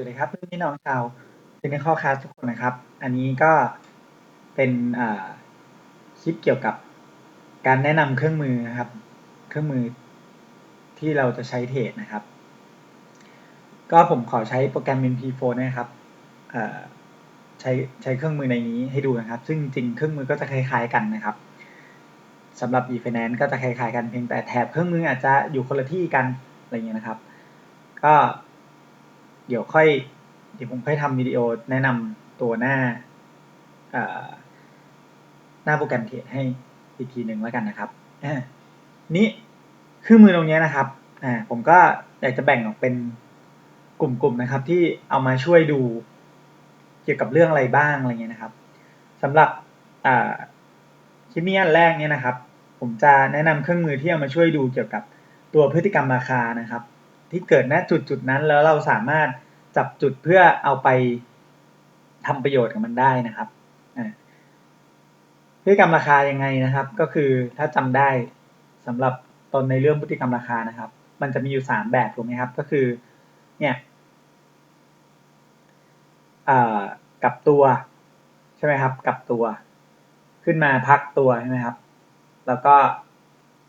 สวัสดีครับพี่น้องชาวเทคนิคอลคลาสทุกคนนะครับ อันนี้ก็เป็นคลิปเกี่ยวกับการแนะนำเครื่องมือนะครับ เครื่องมือที่เราจะใช้เทรดนะครับ ก็ผมขอใช้โปรแกรม MP4 นะครับใช้ใช้เครื่องมือในนี้ให้ดูนะครับ ซึ่งจริงเครื่องมือก็จะคล้ายๆกันนะครับสำหรับ e-finance ก็จะคล้ายๆกันเพียงแต่แถบเครื่องมืออาจจะอยู่คนละที่กันอะไรเงี้ยนะครับ ก็ เดี๋ยวค่อย เดี๋ยวผมค่อยทำวิดีโอแนะนำตัวหน้าหน้าโปรแกรมเทรดให้อีกทีหนึ่งแล้วกันนะครับนี่เครื่องมือตรงนี้นะครับผมก็อยากจะแบ่งออกเป็นกลุ่มๆนะครับ ที่เอามาช่วยดูเกี่ยวกับเรื่องอะไรบ้างอะไรเงี้ยนะครับสำหรับคลิปนี้อันแรกเนี่ยนะครับ ผมจะแนะนำเครื่องมือที่เอามาช่วยดูเกี่ยวกับตัวพฤติกรรมราคานะครับ ที่เกิดณจุดจุดนั้นแล้วเราสามารถจับจุดเพื่อเอาไปทำประโยชน์กับมันได้นะครับพฤติกรรมราคายังไงนะครับ ก็คือถ้าจำได้สำหรับตนในเรื่องพฤติกรรมราคานะครับ มันจะมีอยู่สามแบบถูกไหมครับ ก็คือเนี่ยกับตัวใช่ไหมครับกับตัว ขึ้นมาพักตัวใช่ไหมครับ แล้วก็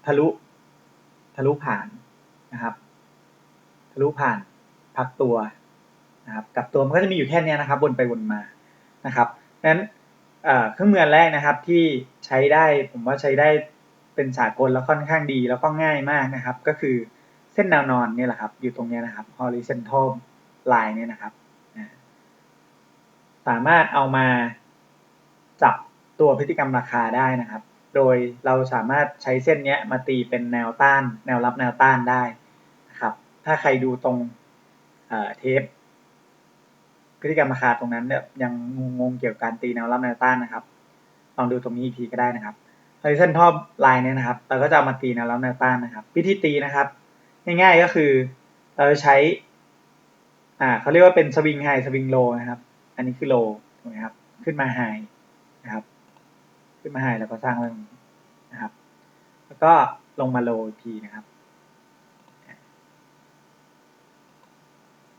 ทะลุทะลุผ่านนะครับ ทะลุผ่านพักตัวนะครับกับตัวมันก็จะมีอยู่แค่นี้นะครับวนไปวนมานะครับนั้นเครื่องมือแรกนะครับที่ใช้ได้ผมว่าใช้ได้เป็นสากลแล้วค่อนข้างดีแล้วก็ง่ายมากนะครับ ก็คือเส้นแนวนอนนี่แหละครับ อยู่ตรงนี้นะครับ horizontal line เนี่ยนะครับ สามารถเอามาจับตัวพฤติกรรมราคาได้นะครับ โดยเราสามารถใช้เส้นนี้มาตีเป็นแนวต้าน แนวรับแนวต้านได้ ถ้าใครดูตรงเทปพฤติกรรมราคาตรงนั้นเนี่ยยังงงเกี่ยวกับการตีแนวรับแนวต้านนะครับ ลองดูตรงนี้อีกทีก็ได้นะครับไฮเซนทอปไลน์เนี่ยนะครับ เราก็จะเอามาตีแนวรับแนวต้านนะครับ วิธีตีนะครับ ง่ายๆก็คือเราจะใช้อ่าเขาเรียกว่าเป็นสวิงไฮสวิงโลนะครับ อันนี้คือโลถูกไหมครับ ขึ้นมาไฮนะครับ ขึ้นมาไฮแล้วก็สร้างเรื่องนะครับ แล้วก็ลงมาโลอีกทีนะครับ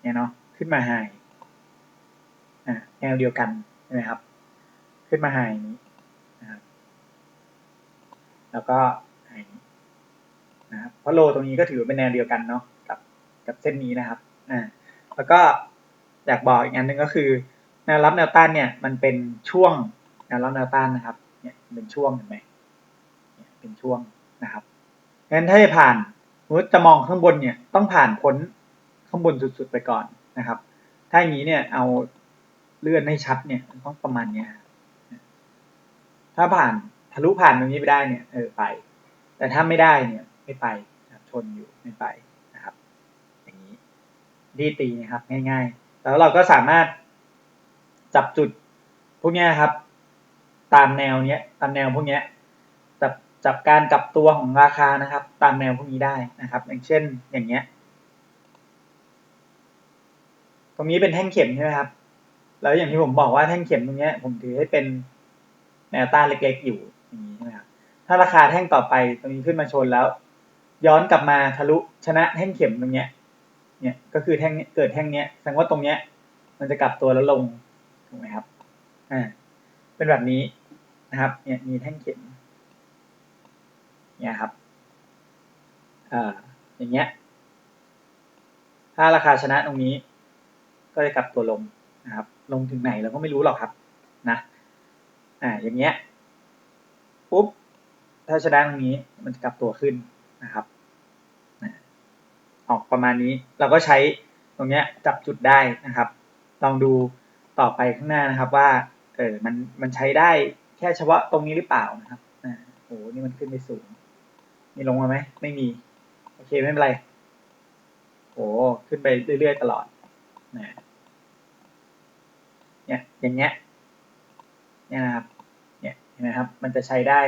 เนี่ยเนาะขึ้นมาไฮแนวเดียวกันใช่ไหมครับ ขึ้นมาไฮนี้นะครับแล้วก็ไฮนี้นะครับเพราะโลตรงนี้ก็ถือเป็นแนวเดียวกันเนาะกับกับเส้นนี้นะครับอ่าแล้วก็อยากบอกอีกอันหนึ่งก็คือแนวรับแนวต้านเนี่ยมันเป็นช่วงแนวรับแนวต้านนะครับเนี่ยเป็นช่วงเห็นไหมเนี่ยเป็นช่วงนะครับงั้นถ้าจะผ่านมมติจะมองข้างบนเนี่ยต้องผ่านพ้น ข้างบนสุดๆไปก่อนนะครับ ถ้าอย่างนี้เนี่ยเอาเลื่อนให้ชัดเนี่ยต้องประมาณเนี้ยถ้าผ่านทะลุผ่านตรงนี้ไปได้เนี่ยเออไป แต่ถ้าไม่ได้เนี่ยไม่ไปชนอยู่ไม่ไปนะครับ อย่างนี้ดีตีนะครับง่าย ๆ แล้วเราก็สามารถจับจุดพวกนี้ครับ ตามแนวเนี้ยตามแนวพวกนี้จับจับการกลับตัวของราคานะครับ ตามแนวพวกนี้ได้นะครับ อย่างเช่นอย่างเงี้ย ต รงนี้เป็นแท่งเข็มใช่ไหมครับ แล้วอย่างที่ผมบอกว่าแท่งเข็มตรงนี้ผมถือให้เป็นแนวต้านเล็กๆอยู่อย่างนี้ใช่ไหมครับ ถ้าราคาแท่งต่อไปตรงนี้ขึ้นมาชนแล้ว ย้อนกลับมาทะลุชนะแท่งเข็มตรงเนี้ย เนี่ยก็คือแท่งเกิดแท่งเนี้ยแสดงว่าตรงเนี้ย มันจะกลับตัวแล้วลงถูกไหมครับ อ่า เป็นแบบนี้นะครับ เนี่ยมีแท่งเข็ม เนี่ยครับอ่าอย่างเงี้ย ถ้าราคาชนะตรงนี้ ก็จะกลับตัวลงนะครับ ลงถึงไหนเราก็ไม่รู้หรอกครับนะ อ่า อย่างเงี้ย ปุ๊บ ถ้าชนะตรงนี้มันจะกลับตัวขึ้นนะครับ ออกประมาณนี้ เราก็ใช้ตรงเนี้ยจับจุดได้นะครับ ลองดูต่อไปข้างหน้านะครับว่า เออ มัน มันใช้ได้แค่เฉพาะตรงนี้หรือเปล่านะครับอ่าโอ้นี่มันขึ้นไปสูง มีลงมาไหม ไม่มี โอเค ไม่เป็นไรโอ้ขึ้นไปเรื่อยๆตลอดนะ เนี่ยอย่างเงี้ยเนี่ยนะครับเนี่ยเห็นไหมครับ มันจะใช้ได้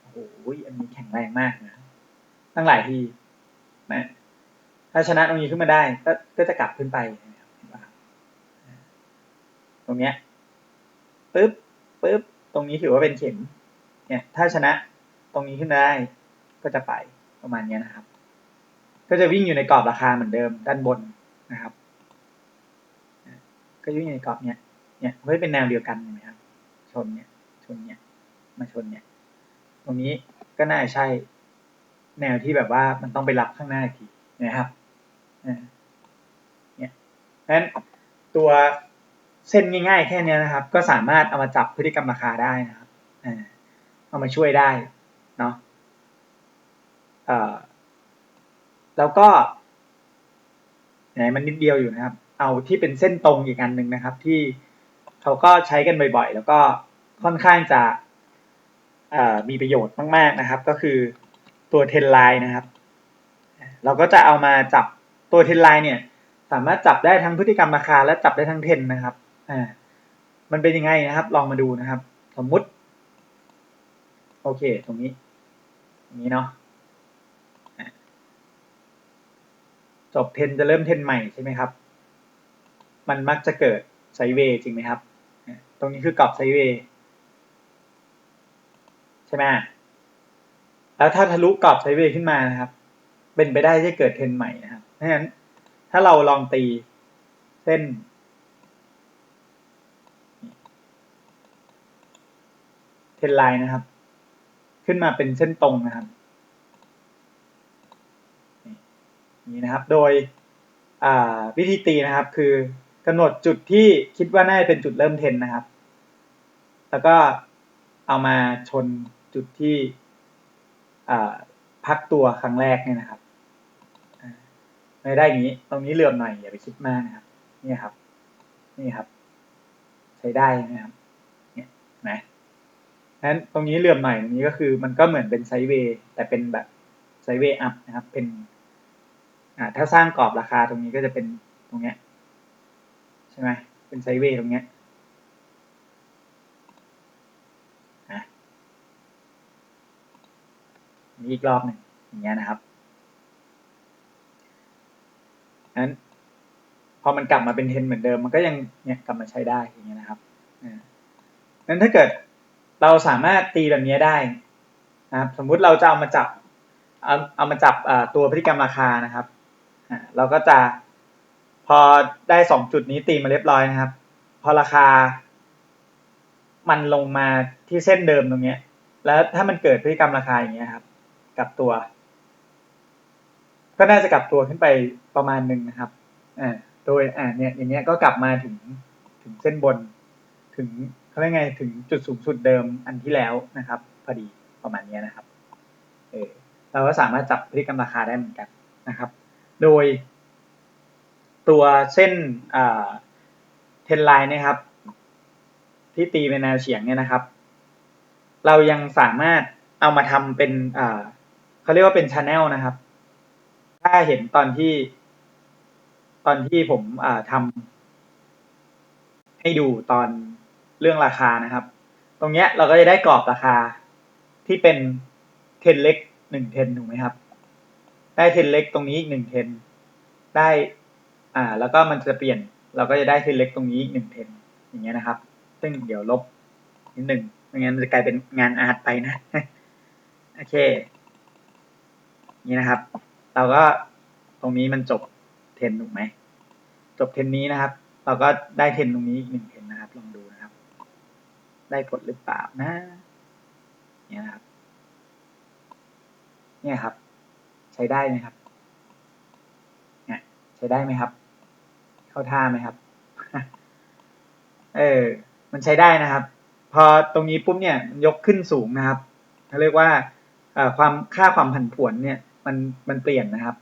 โอ้โหอันนี้แข็งแรงมากนะตั้งหลายทีนะถ้าชนะตรงนี้ขึ้นมาได้ ก็ก็จะกลับขึ้นไปนไหมครับตรงเนี้ยปึ๊บปึ๊บตรงนี้ถือว่าเป็นเข็มเนี่ยถ้าชนะตรงนี้ขึ้นได้ก็จะไปประมาณนี้นะครับ ก็จะวิ่งอยู่ในกรอบราคาเหมือนเดิมด้านบนนะครับ ก็อยู่ในกรอบเนี้ยเนี่ยมันก็เป็นแนวเดียวกันเห็นไหมครับชนเนี่ยชนเนี่ยมาชนเนี่ย ตรงนี้ก็น่าจะใช่แนวที่แบบว่ามันต้องไปรับข้างหน้าอีกทีนะครับเนี่ยเพราะฉะนั้นตัวเส้นง่ายๆแค่นี้นะครับ ก็สามารถเอามาจับพฤติกรรมราคาได้นะครับเอามาช่วยได้เนาะเอ่อแล้วก็ไหนมันนิดเดียวอยู่นะครับ เอาที่เป็นเส้นตรงอีกอันหนึ่งนะครับ ที่เขาก็ใช้กันบ่อยๆ แล้วก็ค่อนข้างจะมีประโยชน์มาก ๆนะครับ ก็คือตัวเทนไลน์นะครับ เราก็จะเอามาจับตัวเทนไลน์เนี่ย สามารถจับได้ทั้งพฤติกรรมราคาและจับได้ทั้งเทนนะครับอ่ามันเป็นยังไงนะครับ ลองมาดูนะครับ สมมุติ โอเค ตรงนี้ตรงนี้เนาะจบเทนจะเริ่มเทนใหม่ใช่ไหมครับ มันมักจะเกิดไซเวย์จริงไหมครับ ตรงนี้คือกรอบไซเวย์ใช่ไหมแล้วถ้าทะลุกรอบไซเวย์ขึ้นมานะครับ เป็นไปได้ที่เกิดเทรนใหม่นะครับเพราะฉะนั้น ถ้าเราลองตีเส้น เทรนไลน์นะครับ ขึ้นมาเป็นเส้นตรงนะครับนี่นะครับ โดยวิธีตีนะครับคือ กำหนดจุดที่คิดว่าน่าจะเป็นจุดเริ่มเทนนะครับ แล้วก็เอามาชนจุดที่พักตัวครั้งแรกเนี่ยนะครับไม่ได้อย่างนี้ ตรงนี้เหลื่อมหน่อยอย่าไปคิดมากนะครับ นี่ครับ นี่ครับ ใช้ได้นะครับ เนี่ยนะนั้นตรงนี้เหลื่อมหน่อยตรงนี้ก็คือ มันก็เหมือนเป็นไซเวย์แต่เป็นแบบไซเวย์อัพนะครับ เป็น อ่า ถ้าสร้างกรอบราคาตรงนี้ก็จะเป็นตรงเนี้ย ช่ไหมเป็นไซเวย์ตรงเนี้ยนี่อีกรอบหนึ่งอย่างเงี้ยนะครับนั้นพอมันกลับมาเป็นเทนเหมือนเดิม มันก็ยังเนี่ยกลับมาใช้ได้อย่างเงี้ยนะครับนั้นถ้าเกิดเราสามารถตีแบบนี้ได้นะครับ สมมุติเราจะเอามาจับเอาเอามาจับตัวพฤติกรรมราคานะครับเราก็จะ พอได้สองจุดนี้ตีมาเรียบร้อยนะครับ พอราคา มันลงมาที่เส้นเดิมตรงเนี้ย แล้วถ้ามันเกิดพฤติกรรมราคาอย่างเงี้ยครับ กลับตัว ก็น่าจะกลับตัวขึ้นไปประมาณหนึ่งนะครับอ่าโดยอ่าเนี่ยอย่างเงี้ยก็กลับมาถึงถึงเส้นบน ถึงเขาเรียกไงถึงจุดสูงสุดเดิมอันที่แล้วนะครับ พอดีประมาณนี้นะครับเออเราก็สามารถจับพฤติกรรมราคาได้เหมือนกันนะครับ โดย ตัวเส้นเทนไลน์นะครับ ที่ตีเป็นแนวเฉียงเนี่ยนะครับ เรายังสามารถเอามาทำเป็นเขาเรียกว่าเป็นชาแนลนะครับ ถ้าเห็นตอนที่ตอนที่ผมอ่าทำให้ดูตอนเรื่องราคานะครับ ตรงเนี้ยเราก็จะได้กรอบราคาที่เป็นเทนเล็กหนึ่งเทนถูกไหมครับ ได้เทนเล็กตรงนี้อีกหนึ่งเทนได้ อ่า แล้วก็มันจะเปลี่ยน เราก็จะได้เทนเล็กตรงนี้อีกหนึ่งเทนอย่างเงี้ยนะครับ ซึ่งเดี๋ยวลบนิดหนึ่งไม่งั้นมันจะกลายเป็นงานอาร์ตไปนะ โอเค นี่นะครับ เราก็ตรงนี้มันจบเทนถูกไหม จบเทนนี้นะครับ เราก็ได้เทนตรงนี้อีกหนึ่งเทนนะครับ ลองดูนะครับ ได้กดหรือเปล่านะเนี่ยนะครับ เนี่ยครับ ใช้ได้ไหมครับเนี่ยใช้ได้ไหมครับ เข้าท่าไหมครับ เออ มันใช้ได้นะครับ พอตรงนี้ปุ๊บเนี่ยมันยกขึ้นสูงนะครับเขาเรียกว่าความค่าความผันผวนเนี่ย มันมันเปลี่ยนนะครับ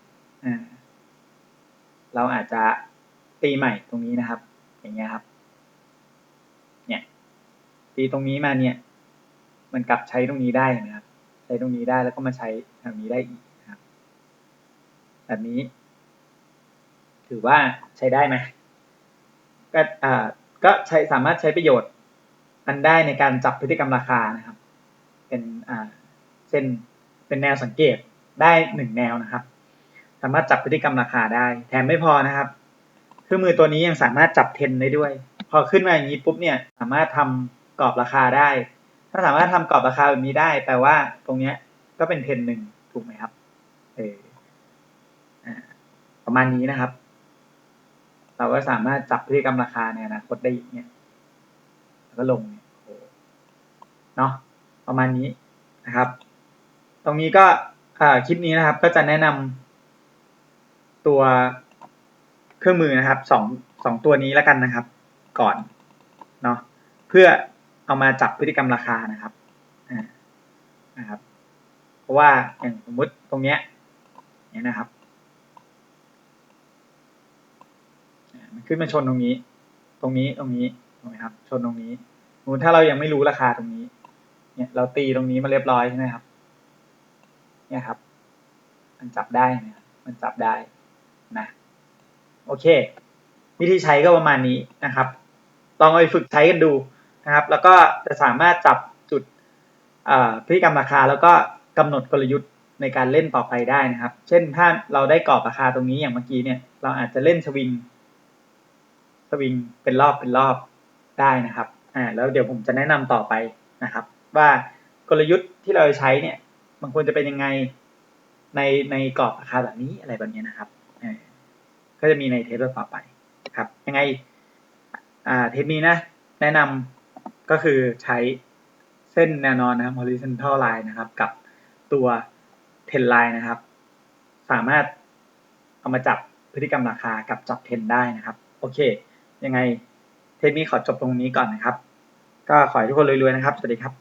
เราอาจจะตีใหม่ตรงนี้นะครับ อย่างเงี้ยครับ เนี่ย ตีตรงนี้มาเนี่ย มันกลับใช้ตรงนี้ได้นะครับ ใช้ตรงนี้ได้แล้วก็มาใช้ทางนี้ได้อีกนะครับ แบบนี้ ถือว่าใช้ได้ไหมก็อ่าก็ใช้สามารถใช้ประโยชน์อันได้ในการจับพฤติกรรมราคานะครับ เป็นอ่าเส้นเป็นแนวสังเกตได้หนึ่งแนวนะครับ สามารถจับพฤติกรรมราคาได้ แถมไม่พอนะครับเครื่องมือตัวนี้ยังสามารถจับเทนได้ด้วย พอขึ้นมาอย่างนี้ปุ๊บเนี่ยสามารถทำกรอบราคาได้ ถ้าสามารถทำกรอบราคาแบบนี้ได้ แปลว่าตรงเนี้ยก็เป็นเทนหนึ่งถูกไหมครับเออประมาณนี้นะครับ เราก็สามารถจับพฤติกรรมราคาในอนาคตได้อีกเนี่ยแล้วก็ลงเนี่ยโอ้โหเนาะประมาณนี้นะครับ ตรงนี้ก็คลิปนี้นะครับ ก็จะแนะนำตัวเครื่องมือนะครับสองสองตัวนี้แล้วกันนะครับ ก่อนเนาะเพื่อเอามาจับพฤติกรรมราคานะครับนะครับ เพราะว่าอย่างสมมุติตรงเนี้ยเนี่ยนะครับอ่ามัน ขึ้นมาชนตรงนี้ ตรงนี้ตรงนี้ถูกไหมครับ ชนตรงนี้สมมติถ้าเรายังไม่รู้ราคาตรงนี้ เนี่ย เราตีตรงนี้มาเรียบร้อยใช่ไหมครับ เนี่ยครับ มันจับได้นะมันจับได้นะโอเค วิธีใช้ก็ประมาณนี้นะครับลองไปฝึกใช้กันดูนะครับ แล้วก็จะสามารถจับจุดพฤติกรรมราคา แล้วก็กำหนดกลยุทธ์ในการเล่นต่อไปได้นะครับ เช่นถ้าเราได้กรอบราคาตรงนี้อย่างเมื่อกี้เนี่ย เราอาจจะเล่นสวิง วิงเป็นรอบเป็นรอบได้นะครับอ่าแล้วเดี๋ยวผมจะแนะนำต่อไปนะครับ ว่ากลยุทธ์ที่เราใช้เนี่ยมันควรจะเป็นยังไงในในกรอบราคาแบบนี้อะไรแบบนี้นะครับก็จะมีในเทปต่อไปครับ ยังไงอ่าเทปนี้นะ แนะนำก็คือใช้เส้นแนวนอนนะครับ horizontal line นะครับ กับตัว trend line นะครับ สามารถเอามาจับพฤติกรรมราคากับจับเทรนได้นะครับ โอเค ยังไงเทปนี้ขอจบตรงนี้ก่อนนะครับ ก็ขอให้ทุกคนรวยๆนะครับ สวัสดีครับ